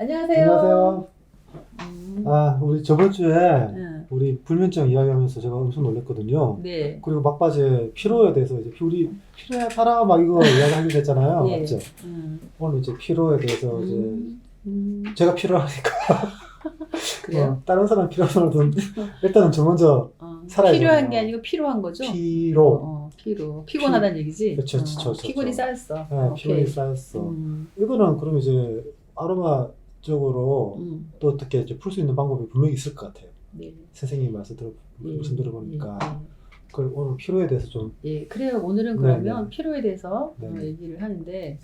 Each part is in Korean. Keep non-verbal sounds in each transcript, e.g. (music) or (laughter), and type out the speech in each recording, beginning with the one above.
안녕하세요. 안녕하세요. 음, 아, 우리 저번 주에 응. 우리 불면증 이야기하면서 제가 엄청 놀랐거든요. 네. 그리고 막바지에 피로에 대해서 이제 우리 피로야 살아 막 이거 이야기하기로 했잖아요. 예. 맞죠? 음, 오늘 이제 피로에 대해서 이제 음, 음, 제가 필요하니까 (laughs) 그래요? 어, 다른 사람 필요하든 일단은 저 먼저 어, 살아야 필요한? 게 아니고 필요한 거죠? 피로, 어, 어, 피로. 피곤하다는 얘기지? 어, 그쵸, 그쵸, 피곤이. 쌓였어. 네, 오케이. 피로에 쌓였어. 음, 이거는 그럼 이제 아로마 적으로 음, 또 어떻게 풀수 있는 방법이 분명히 있을 것 같아요. 네. 선생님 말씀 들어 예, 말씀 들어보니까 예, 그 오늘 피로에 대해서 좀 예. 예, 그래요. 오늘은 네, 그러면 네. 피로에 대해서 네, 어, 네. 얘기를 하는데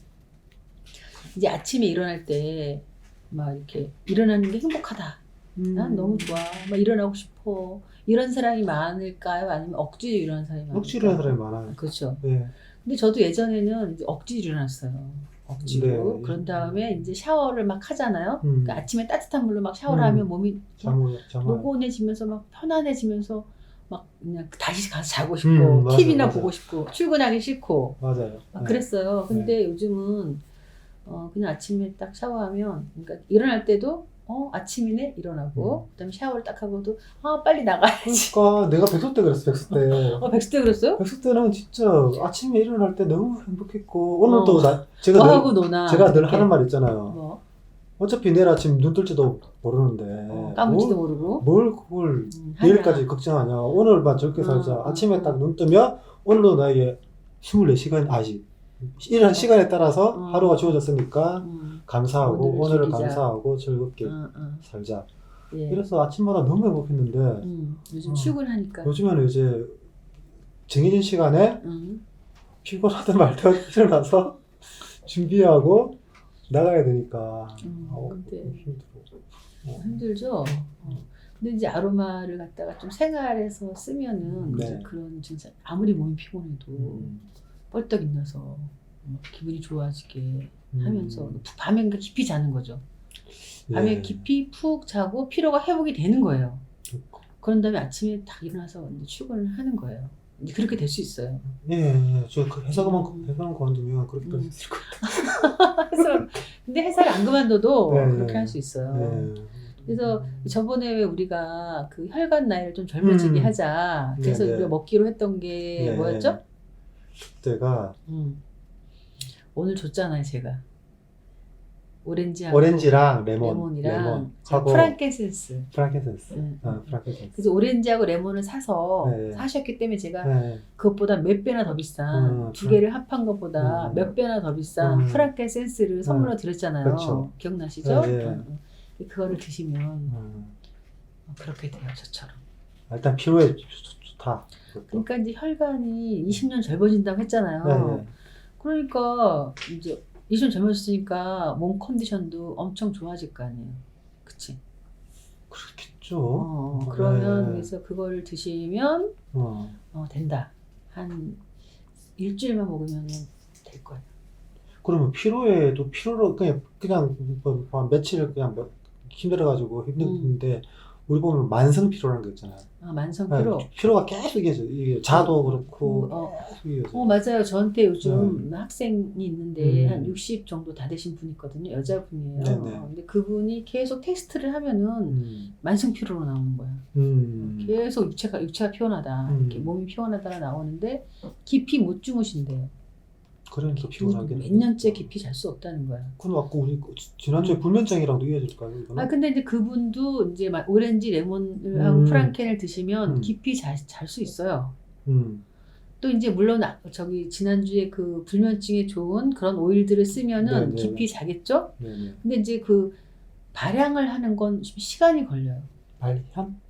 이제 아침에 일어날 때 막 이렇게 일어나는 게 행복하다. 난 너무 좋아. 막 일어나고 싶어. 이런 사람이 많을까요? 아니면 억지로 일어나는 사람이 많을까요? 억지로 하는 사람이 많아요. 그렇죠. 네. 근데 저도 예전에는 억지로 일어났어요. 억지로. 네. 그런 다음에 이제 샤워를 막 하잖아요. 음. 그러니까 아침에 따뜻한 물로 막 샤워를 음. 하면 몸이 잠을 잠을 노곤해지면서 막 편안해지면서 막 그냥 다시 가서 자고 싶고 음, 맞아요, TV나 맞아요. 보고 싶고 출근하기 싫고 맞아요. 막 네. 그랬어요. 근데 요즘은 어 그냥 아침에 딱 샤워하면 그러니까 일어날 때도 어 아침이네 일어나고 그다음 에 샤워를 딱 하고도 아 빨리 나가야지. 그러니까 내가 백수 때 그랬어 백수 때. (laughs) 어 백수 때 그랬어요? 백수 때는 진짜 아침에 일어날 때 너무 행복했고 오늘도 어. 나 제가 뭐늘 하고 노나? 제가 늘 이렇게. 하는 말 있잖아요. 뭐 어차피 내일 아침 눈 뜰지도 모르는데 어, 까물지도 뭘, 모르고. 뭘 그걸 음, 내일까지 하냐. 걱정하냐. 오늘만 어, 살자. 어, 아침에 어. 딱눈 뜨면 오늘도 나에게 24시간 아직 일한 시간에 따라서 어. 하루가 주어졌으니까 음, 감사하고 오늘을 오늘을 즐기자. 감사하고 즐겁게 어, 어, 살자. 예. 그래서 아침마다 너무 행복했는데 음, 요즘 어. 출근하니까. 요즘에는 이제 정해진 시간에 음, 피곤하든 말든 일어나서 준비하고 나가야 되니까 음, 어, 근데 힘들어. 어. 힘들죠. 어. 근데 이제 아로마를 갖다가 좀 생활에서 쓰면은 네. 이제 그런 진짜 아무리 몸이 피곤해도 음. 뻘떡 일어나서 막 기분이 좋아지게 음. 하면서 밤에 깊이 자는 거죠. 밤에 예. 깊이 푹 자고 피로가 회복이 되는 거예요. 그런 다음에 아침에 딱 일어나서 출근을 하는 거예요. 이제 그렇게 될 수 있어요. 예, 예. 저그 회사만 음. 회사만 그만두면 그렇게 음. 될수 있을 것 같아요. (laughs) 근데 회사를 안 그만둬도 네, 그렇게 네. 할수 있어요. 예. 그래서 저번에 왜 우리가 그 혈관 나이를 좀 젊어지게 음. 하자. 그래서 네, 네. 우리가 먹기로 했던 게 네. 뭐였죠? 그때가 음. 오늘 줬잖아요, 제가. 오렌지하고 오렌지랑 레몬, 레몬이랑 레몬 저 하고 프랑켄센스. 프랑켄센스. 음. 아, 프랑켄센스. 그래서 오렌지하고 레몬을 사서 네. 사셨기 때문에 제가 네. 그것보다 몇 배나 더 비싼 음, 두 개를 합한 것보다 음. 몇 배나 더 비싼 음. 프랑켄센스를 선물로 드렸잖아요. 그렇죠. 기억나시죠? 네, 네. 음, 음. 그거를 드시면 음. 그렇게 돼요, 저처럼. 일단 피로에 좋- 좋다. 그것도. 그러니까 이제 혈관이 20년 젊어진다고 했잖아요. 네, 네. 그러니까 이제 20년 젊어졌으니까 몸 컨디션도 엄청 좋아질 거 아니에요. 그치? 그렇겠죠. 어, 네. 그러면 그래서 그걸 드시면 어. 어, 된다. 한 일주일만 먹으면 될 거예요. 그러면 피로에도 피로로 그냥 그냥 뭐, 뭐 며칠 그냥 뭐 힘들어가지고 힘든데 우리 보면 만성 피로라는 거 있잖아요. 아, 만성 피로. 네, 피로가 계속 이게 이게 자도 그렇고 어, 계속 이어져. 어 맞아요. 저한테 요즘 학생이 있는데 네. 음. 한60 정도 다 되신 분 있거든요. 여자분이에요. 네네. 어, 근데 그분이 계속 테스트를 하면은 음. 만성 피로로 나오는 거야. 음. 계속 육체가 육체가 피곤하다. 음. 이렇게 몸이 피곤하다가 나오는데 깊이 못 주무신대요. 그러니까 피곤하긴 몇 년째 깊이 잘 수 없다는 거야. 그럼 아까 우리 지난주에 불면증이랑도 이어질까요? 이거는? 아 근데 이제 그분도 이제 막 오렌지 레몬하고 음. 프랑켄을 드시면 음. 깊이 잘 잘 수 있어요. 음. 또 이제 물론 아- 저기 지난주에 그 불면증에 좋은 그런 오일들을 쓰면은 네네. 깊이 자겠죠. 네네. 근데 이제 그 발향을 하는 건좀 시간이 걸려요. 발향?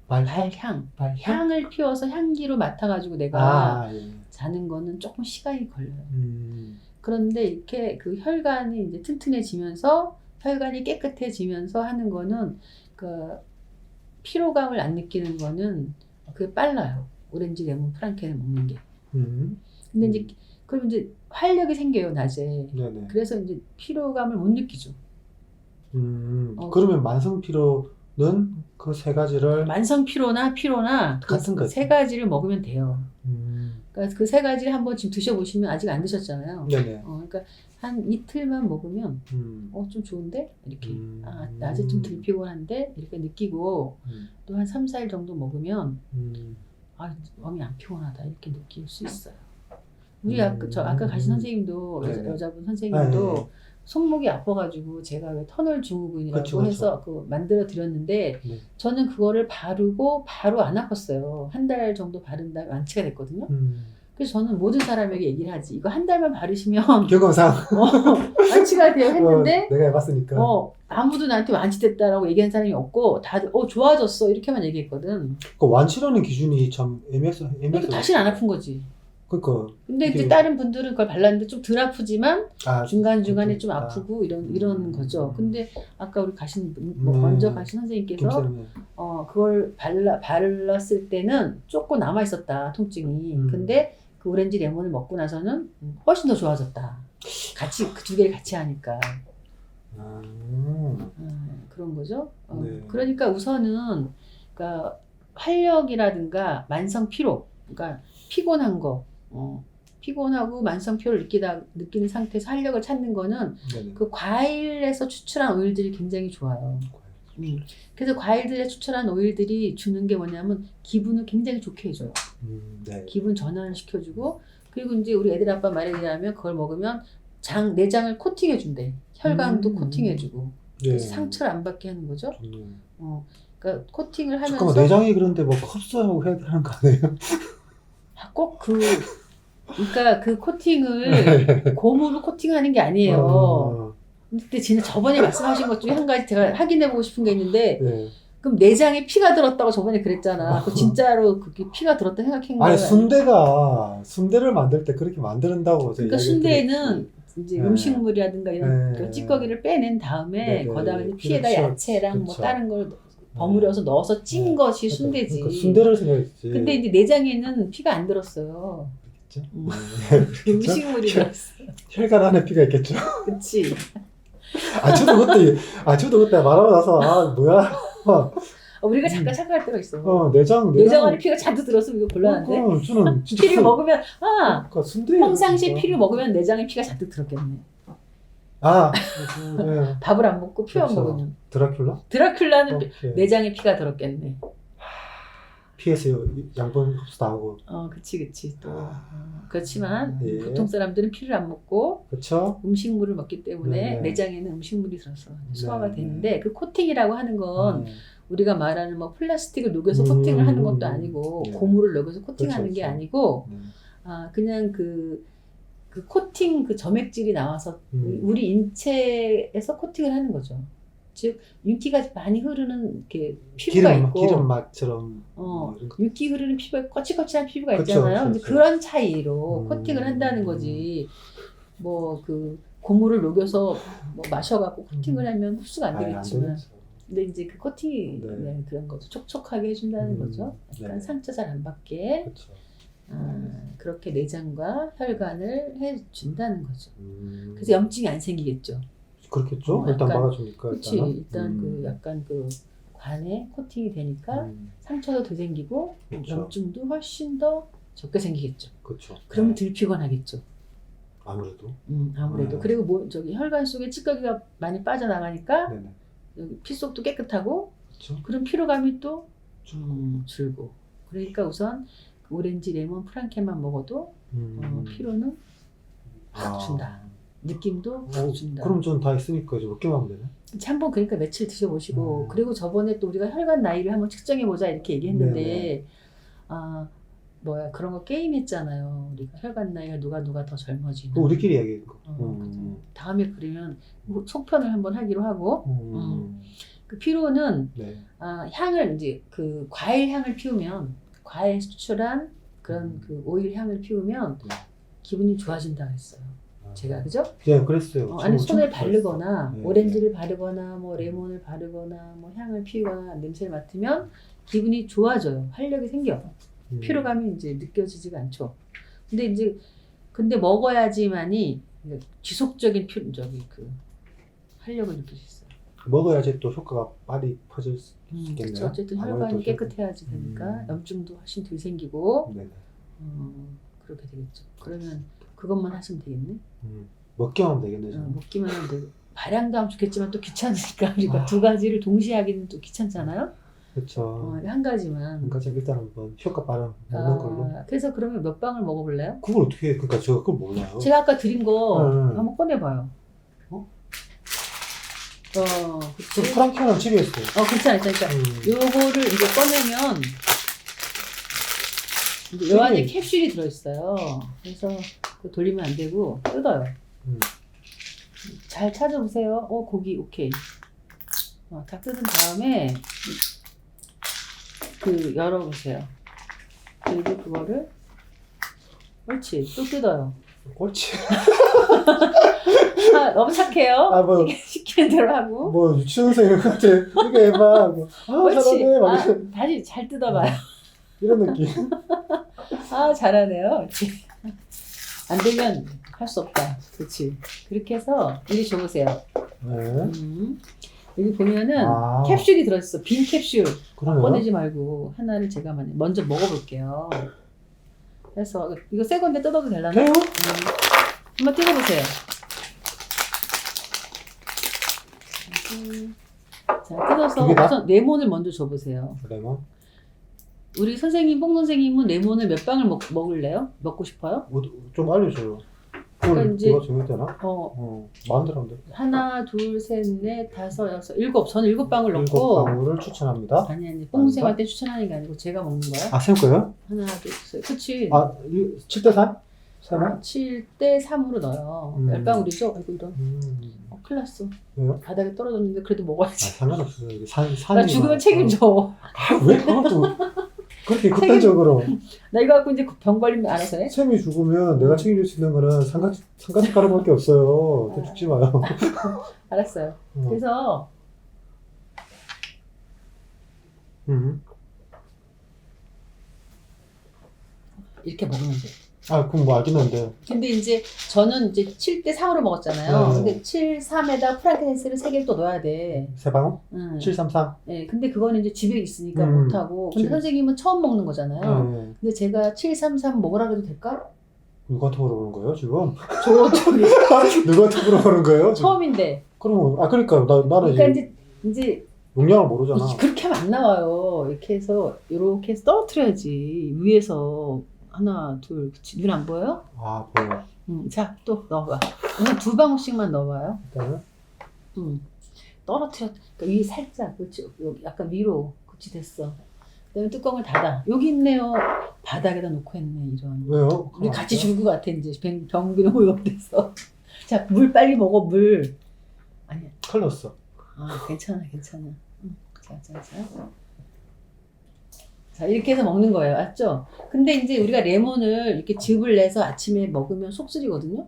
발향? 발향, 발향? 향을 피워서 향기로 맡아가지고 내가 아, 예. 자는 거는 조금 시간이 걸려요. 음. 그런데 이렇게 그 혈관이 이제 튼튼해지면서 혈관이 깨끗해지면서 하는 거는 그 피로감을 안 느끼는 거는 그게 빨라요. 오렌지 레몬 프랑켄을 먹는 게. 음. 근데 이제 그럼 이제 활력이 생겨요 낮에. 네네. 그래서 이제 피로감을 못 느끼죠. 음. 어, 그러면 만성 피로는 그 세 가지를 만성 피로나 피로나 그 같은 거지. 세 가지를 먹으면 돼요. 음. 그러니까 그 세 가지를 한번 지금 드셔보시면 아직 안 드셨잖아요. 네네. 어, 그러니까 한 이틀만 먹으면 음. 어좀 좋은데 이렇게 음. 아 낮에 좀 덜 피곤한데 이렇게 느끼고 음. 또한 3, 4일 정도 먹으면 음. 아 마음이 안 피곤하다 이렇게 느낄 수 있어요. 우리 음. 아까 저 아까 가신 선생님도 여자, 네네. 여자분 선생님도 아, 네. 손목이 아파가지고 제가 왜 터널 증후군이라고 그쵸, 그쵸. 해서 그 만들어 드렸는데 네. 저는 그거를 바르고 바로 안 아팠어요. 한 달 정도 바른 다음에 완치가 됐거든요. 음. 그래서 저는 모든 사람에게 얘기를 하지. 이거 한 달만 바르시면 (laughs) 경험상 (laughs) 어, 완치가 돼요 했는데 어, 내가 해봤으니까. 어, 아무도 나한테 완치됐다라고 얘기한 사람이 없고 다들 어 좋아졌어 이렇게만 얘기했거든. 그 완치라는 기준이 참 애매해서 그러니까 애매해서. 다시는 안 아픈 거지. 그러니까 근데 이제 다른 분들은 그걸 발랐는데 좀 덜 아프지만 아, 중간 중간에 좀 아, 아프고 이런 이런 거죠. 근데 아까 우리 가신 분, 뭐 음. 먼저 가신 선생님께서 김쌤은 어 그걸 발라 발랐을 때는 조금 남아 있었다 통증이. 음. 근데 그 오렌지 레몬을 먹고 나서는 훨씬 더 좋아졌다. 같이 그 두 개를 같이 하니까. 아, 음, 그런 거죠. 어, 네. 그러니까 우선은 그러니까 활력이라든가 만성 피로, 그러니까 피곤한 거, 어, 피곤하고 만성 피로를 느끼다 느끼는 상태에서 활력을 찾는 거는 네네. 그 과일에서 추출한 오일들이 굉장히 좋아요. 음, 그래서 과일들에 추출한 오일들이 주는 게 뭐냐면 기분을 굉장히 좋게 해줘요. 음, 네. 기분 전환을 시켜주고 그리고 이제 우리 애들 아빠 말에 의하면 그걸 먹으면 장 내장을 코팅해 준대. 혈관도 음. 코팅해 주고 네. 상처를 안 받게 하는 거죠. 좋네요. 어, 그러니까 코팅을 하면서 잠깐만 내장이 그런데 뭐 흡수하고 해야 되는 거 아니에요? 꼭 그 그러니까 그 코팅을 (laughs) 고무로 코팅하는 게 아니에요. 어, 근데 진짜 저번에 말씀하신 것 중에 한 가지 제가 확인해 보고 싶은 게 있는데 네. 그럼 내장에 피가 들었다고 저번에 그랬잖아. 그 (laughs) 진짜로 그게 피가 들었다 생각한 거예요? 아니 순대가 순대를 만들 때 그렇게 만든다고 제가 그러니까 이야기를 순대는 이제 네. 음식물이라든가 이런 네. 그 찌꺼기를 빼낸 다음에 네, 네. 이제 피에다 그렇죠. 야채랑 뭐 그렇죠. 다른 걸 버무려서 넣어서 찐 네. 것이 그러니까 순대지. 순대를 생각했지. 근데 이제 내장에는 피가 안 들었어요. 그렇겠죠? 음. 네. 음식물이 들었어. 혈관 안에 피가 있겠죠. 그치. 아 저도 그때 아 저도 그때 말하고 나서 아 뭐야 어, 우리가 잠깐 착각할 때가 있어. 어 내장 내장 안에 피가 잔뜩 들었으면 이거 곤란한데? 어, 저는 진짜 피를 순- 먹으면, 아! 그러니까 순대 평상시에 피를 먹으면 내장에 피가 잔뜩 들었겠네. 아 그, 네. 밥을 안 먹고 피안 그렇죠. 먹으면. 드라큘라 드라큘라는 피- 오케이. 내장에 피가 들었겠네. 피해서 양분 흡수 다 하고 어, 그치, 그치. 또. 아. 어, 그렇지만 예. 보통 사람들은 피를 안 먹고 그렇죠? 음식물을 먹기 때문에 네. 내장에는 음식물이 들어서 소화가 네. 되는데 그 코팅이라고 하는 건 네. 우리가 말하는 뭐 플라스틱을 녹여서 음, 코팅을 하는 음, 것도 음. 아니고 네. 고무를 녹여서 코팅하는 그렇죠, 게 그렇죠. 아니고 네. 아 그냥 그, 그 코팅 그 점액질이 나와서 음. 우리 인체에서 코팅을 하는 거죠. 즉 윤기가 많이 흐르는 이렇게 피부가 기름 있고 기름 맛처럼 어, 뭐. 윤기 흐르는 피부가 거칠거칠한 피부가 그쵸, 있잖아요. 그쵸, 그쵸. 그런 차이로 음. 코팅을 한다는 거지. 뭐 그 고무를 녹여서 뭐 마셔갖고 코팅을 음. 하면 흡수가 안 되겠지만, 되겠죠. 근데 이제 그 코팅이 네. 네, 그런 거죠. 촉촉하게 해준다는 음, 거죠. 약간 네. 상처 잘 안 받게 그렇죠. 아, 그렇게 내장과 혈관을 해준다는 거죠. 음. 그래서 염증이 안 생기겠죠. 그렇겠죠. 어, 일단 약간- 막아주니까 그렇지. 일단은. 일단 음. 그 약간 그 관에 코팅이 되니까 음. 상처도 덜 생기고 그렇죠. 염증도 훨씬 더 적게 생기겠죠. 그렇죠. 그러면 네. 덜 피곤하겠죠. 아무래도 음, 아무래도 음. 그리고 뭐 저기 혈관 속에 찌꺼기가 많이 빠져나가니까 네네 여기 피 속도 깨끗하고 그렇죠. 그런 피로감이 또 음, 줄고 그러니까 우선 그 오렌지 레몬 프랑케만 먹어도 음. 어, 피로는 확 아. 준다. 느낌도 어, 확 준다. 그럼 전 다 있으니까 이제 먹기만 하면 되네. 한번 그러니까 며칠 드셔보시고 음. 그리고 저번에 또 우리가 혈관 나이를 한번 측정해 보자 이렇게 얘기했는데 네네. 아 뭐야 그런 거 게임 했잖아요. 우리가 혈관 나이가 누가 누가 더 젊어지나. 그거 우리끼리 얘기한 거. 어, 음. 그래서 다음에 그러면 뭐 속편을 한번 하기로 하고 음. 그 피로는 네. 아, 향을 이제 그 과일 향을 피우면 과일 수출한 그런 음. 그 오일 향을 피우면 네. 기분이 좋아진다 했어요. 아. 제가 그죠? 네, 그랬어요. 어, 아니 손에 바르거나. 네, 오렌지를 바르거나 뭐 레몬을 바르거나 뭐 향을 피우거나 냄새를 맡으면 기분이 좋아져요. 활력이 생겨. 음. 피로감이 이제 느껴지지가 않죠. 근데 이제 근데 먹어야지만이 지속적인 피 저기 그 활력을 느낄 수 있어요. 먹어야지 또 효과가 빨리 퍼질 수 음, 있겠네요. 그렇죠. 어쨌든 혈관이 좀- 깨끗해야지 되니까 음. 염증도 훨씬 덜 생기고 네네. 어, 그렇게 되겠죠. 그러면 그것만 하시면 되겠네. 음, 먹기만 하면 되겠네. 어, 저는. 먹기만 하면 되고 발향도 하면 좋겠지만 또 귀찮으니까 우리가 (laughs) 아. 두 가지를 동시에 하기는 또 귀찮잖아요. 그렇죠. 어, 한 가지만. 그러니까 제가 일단 한번 효과 발음 먹는 걸로. 아, 그래서 그러면 몇 방울 먹어볼래요? 그걸 어떻게 해? 그러니까 제가 그걸 몰라요. 제가 아까 드린 거 음. 한번 꺼내봐요. 어? 어, 좀 그치? 프랑키아는 집에 있어요. 어, 괜찮아. 그러니까 음. 요거를 이거 꺼내면 이제 요 안에 캡슐이- 들어있어요. 그래서 그거 돌리면 안 되고 뜯어요. 음. 잘 찾아보세요. 어, 고기 오케이. 어, 다 뜯은 다음에 그 열어보세요. 그리고 그거를 그렇지 또 뜯어요. 꼴찌. 아, 너무 착해요. 아, 뭐, 시키는 대로 하고. 뭐, 유치원생 같아. 이거 해봐. 뭐, 아, 그렇지. 잘하네. 막 아, 이런, 다시 잘 뜯어봐요. 이런 느낌. (laughs) 아 잘하네요. (laughs) 안 되면 할 수 없다. 그렇지. 그렇게 해서 이리 줘보세요. 네. 음. 여기 보면은 아, 캡슐이 들어있어. 빈 캡슐. 그러네요. 꺼내지 말고 하나를 제가 만- 먼저 먹어볼게요. 그래서 이거 새 건데 뜯어도 되려나? 돼요? 음. 한번 뜯어보세요. 음. 자, 뜯어서? 우선 레몬을 먼저 줘보세요. 레몬. 우리 선생님, 뽕 선생님은 레몬을 몇 방울 먹, 먹을래요? 먹고 싶어요? 뭐, 좀 알려줘요. 그러니까 이제- 내가 정했되나? 어, 어, 마음대로 하면 돼. 하나, 둘, 셋, 넷, 다섯, 여섯, 일곱. 저는 일곱 방울 일곱 넣고. 방울을 추천합니다. 아니, 아니, 뽕 선생님한테 추천하는 게 아니고 제가 먹는 거야. 아, 쌤 거요? 하나, 둘, 셋. 그치. 아, 7대 3? 3? 7대 3으로 넣어요. 음. 열 방울이죠? 아이고, 이런. 음, 어, 큰일 났어. 왜요? 바닥에 떨어졌는데 그래도 아, 먹어야지. 상관없어요. 이게 산, 산이. 나 죽으면 책임져. 아, 왜또 그렇게 극단적으로. (laughs) 나 이거 갖고 이제 병 걸리면 알아서 해. 쌤이 죽으면 내가 책임질 수 있는 거는 상가, 상가집 가루밖에 없어요. 또 죽지 마요. (laughs) 알았어요. 어. 그래서 음. 이렇게 먹으면 돼. 아, 그럼 뭐 알긴 한데. 근데 이제 저는 이제 7대 3으로 먹었잖아요. 네. 근데 7, 3에다 프랑켄시스를 3개를 또 넣어야 돼. 세 방울? 응. 733? 네, 근데 그거는 이제 집에 있으니까 음. 못하고. 근데 지금- 선생님은 처음 먹는 거잖아요. 네. 근데 제가 733 먹으라 해도 될까? 누구한테 물어보는 거예요, 지금? 저, 저기, 누구한테 물어보는 거예요? 지금? 처음인데. 그러면, 아, 그러니까, 나, 나는 그러니까 이제 이제, 이제 용량을 모르잖아. 이- 그렇게 하면 안 나와요. 이렇게 해서, 이렇게 해서 떨어뜨려야지. 위에서. 하나, 둘, 그치. 눈 안 보여요? 아, 보여. 음, 자, 또 넣어봐. 오늘 두 방울씩만 넣어봐요. 일단은. 음. 떨어뜨려. 그러니까 위 살짝, 그렇지. 여기 약간 위로. 그렇지, 됐어. 그 다음에 뚜껑을 닫아. 여기 있네요. 바닥에다 놓고 했네, 이런. 왜요? 우리 같이 아, 죽을 것 같아, 이제. 병, 병균이 오염돼서. (laughs) 자, 물 빨리 먹어, 물. 아니야. 큰일 났어. 아, 괜찮아, 괜찮아. 음, 자, 자, 자. 자, 이렇게 해서 먹는 거예요. 맞죠? 근데 이제 우리가 레몬을 이렇게 즙을 내서 아침에 먹으면 속 쓰리거든요?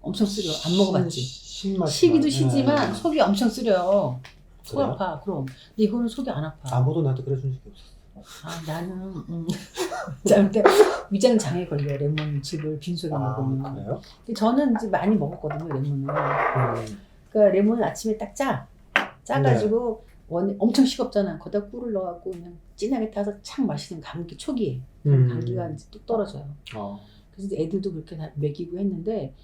엄청 쓰려. 안 먹어봤지? 신맛. 시기도 시지만 속이 엄청 쓰려. 속 그래요? 아파, 그럼. 근데 이거는 속이 안 아파. 아무도 나한테 그래준 적이 없어. 아, 나는, 음. (laughs) 잘못해. 위장 장애 걸려, 레몬 즙을 빈속에 먹으면. 아, 그래요? 근데 저는 이제 많이 먹었거든요, 레몬을. 음. 그러니까 레몬을 아침에 딱 짜. 짜가지고 원 엄청 식었잖아. 거기다 꿀을 넣어갖고 그냥 진하게 타서 착 마시는 감기 초기에 음. 감기가 이제 뚝 떨어져요. 어. 그래서 애들도 그렇게 다 먹이고 했는데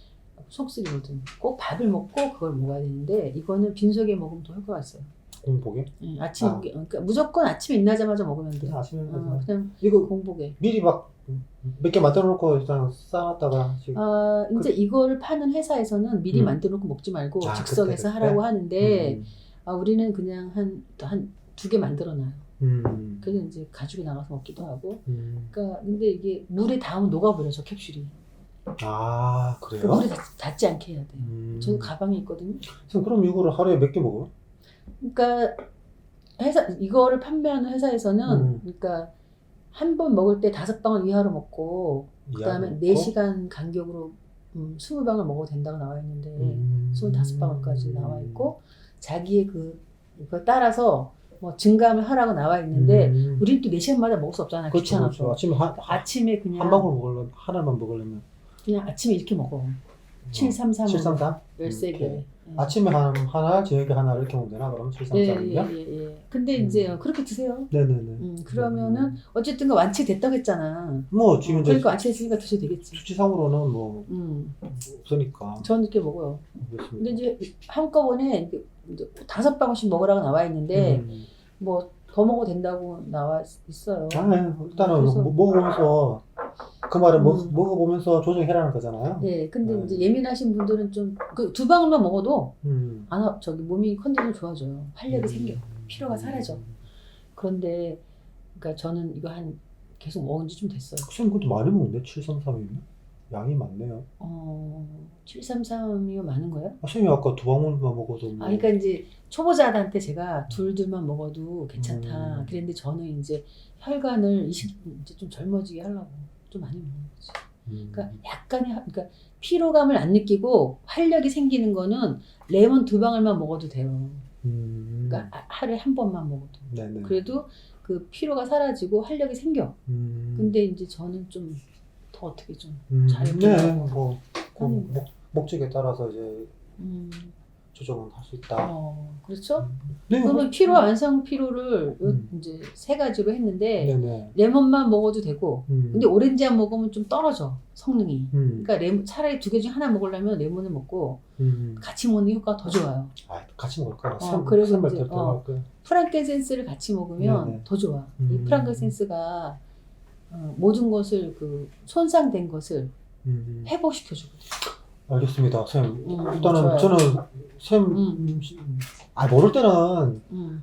속쓰리거든. 꼭 밥을 먹고 그걸 먹어야 되는데 이거는 빈속에 먹으면 더 효과가 있어요. 공복에? 응, 아침 아. 에 그러니까 무조건 아침에 일어나자마자 먹으면 돼. 아침에 어, 그냥 이거 공복에. 미리 막 몇 개 만들어 놓고 일단 쌓아놨다가 지금 아 이제 이거를 파는 회사에서는 미리 음. 만들어 놓고 먹지 말고 아, 즉석에서 그때, 그때? 하라고 하는데 음. 아, 우리는 그냥 한 한 두 개 만들어놔요. 음. 그래서 이제 가지고 나가서 먹기도 하고. 음. 그러니까 근데 이게 물에 닿으면 녹아버려 저 캡슐이. 아그 그래요? 물에 닿, 닿지 않게 해야 돼. 음. 저는 가방에 있거든요. 선생님, 그럼 이거를 하루에 몇 개 먹어요? 그러니까 회사 이거를 판매하는 회사에서는 음. 그러니까 한 번 먹을 때 다섯 방울 이하로 먹고 그 다음에 이하로 네? 시간 간격으로 음, 스무 방울 먹어도 된다고 나와 있는데 음. 스물다섯 방울까지 나와 있고 자기의 그 그걸 따라서 뭐 증감을 하라고 나와 있는데 음. 우리는 또네 시간마다 먹을 수 없잖아. 그렇죠, 귀찮아서. 그렇죠. 아침에 한, 아침에 그냥 한 방울 먹으려면 하나만 먹으려면 그냥 아침에 이렇게 먹어. 733 733? 13개. 예. 아침에 한, 하나, 저녁에 하나 이렇게 먹으면 되나? 그럼 예, 733이면? 예, 예, 예. 근데 음. 이제 그렇게 드세요. 네네네. 음, 그러면은 어쨌든 그 완치됐다고 했잖아. 뭐 지금 어, 이제 그러니까 완치됐으니까 드셔도 되겠지. 수치상으로는 뭐 음, 없으니까. 전 이렇게 먹어요. 근데 그렇습니다. 이제 한꺼번에 이렇게 다섯 방울씩 먹으라고 나와 있는데 음. 뭐 더 먹어도 된다고 나와 있어요. 아, 예. 일단은 그래서- 뭐- 먹어보면서 그 먹, 음. 먹어보면서 조정해라는 거잖아요. 예, 근데 네. 이제 예민하신 분들은 좀 그 두 방울만 먹어도 음. 안 아, 저기 몸이 컨디션 좋아져요. 활력이 음. 생겨. 피로가 사라져. 그런데 그러니까 저는 이거 한 계속 먹은 지 좀 됐어요. 선생님 그것도 많이 먹는데 733이면? 양이 많네요. 어, 733이면 많은 거예요? 아, 선생님 아까 두 방울만 먹어도 뭐 아, 그러니까 이제 초보자들한테 제가 둘 둘만 먹어도 괜찮다. 음. 그랬는데 저는 이제 혈관을 20, 이제 좀 젊어지게 하려고 좀 많이 먹는 거지. 음. 그러니까 약간의 하- 그러니까 피로감을 안 느끼고 활력이 생기는 거는 레몬 두 방울만 먹어도 돼요. 음. 그러니까 하- 하루에 한 번만 먹어도. 네네. 그래도 그 피로가 사라지고 활력이 생겨. 음. 근데 이제 저는 좀 더 어떻게 좀 음. 잘 네. 뭐, 그 하는 목, 목적에 따라서 이제 음, 조정은 할 수 있다. 어, 그렇죠? 네, 그러면 피로 완성 피로를 요- 음. 이제 세 가지로 했는데 네네. 레몬만 먹어도 되고 음. 근데 오렌지만 먹으면 좀 떨어져 성능이. 음. 그러니까 레몬, 차라리 두 개 중 하나 먹으려면 레몬을 먹고 음. 같이 먹는 게 효과가 더 좋아요. 아, 같이 먹을 거야. 어, 샘을 이제, 어. 거야. 프랑켄센스를 같이 먹으면 네네. 더 좋아. 이 음. 프랑켄센스가 어, 모든 것을 그 손상된 것을 음. 회복시켜 주거든. 알겠습니다, 쌤. 음, 일단은 좋아요. 저는 쌤, 음. 아 모를 때는 음.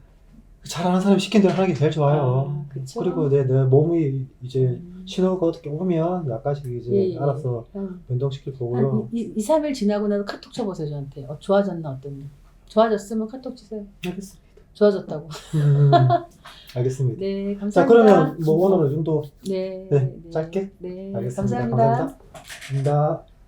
잘하는 사람이 시킨 대로 하는 게 제일 좋아요. 아, 그쵸? 그리고 내, 내 몸이 이제 음. 신호가 어떻게 오면 약간씩 이제 예, 예. 알아서 음. 변동시킬 거고요. 한 2, 3일 지나고 나서 카톡 쳐보세요 저한테 어, 좋아졌나 어땠나 좋아졌으면 카톡 치세요 알겠습니다. 좋아졌다고 음, 알겠습니다. 네 감사합니다 자 그러면 뭐 오늘은 이 정도 네, 네, 짧게 네 알겠습니다. 감사합니다. 감사합니다. 감사합니다.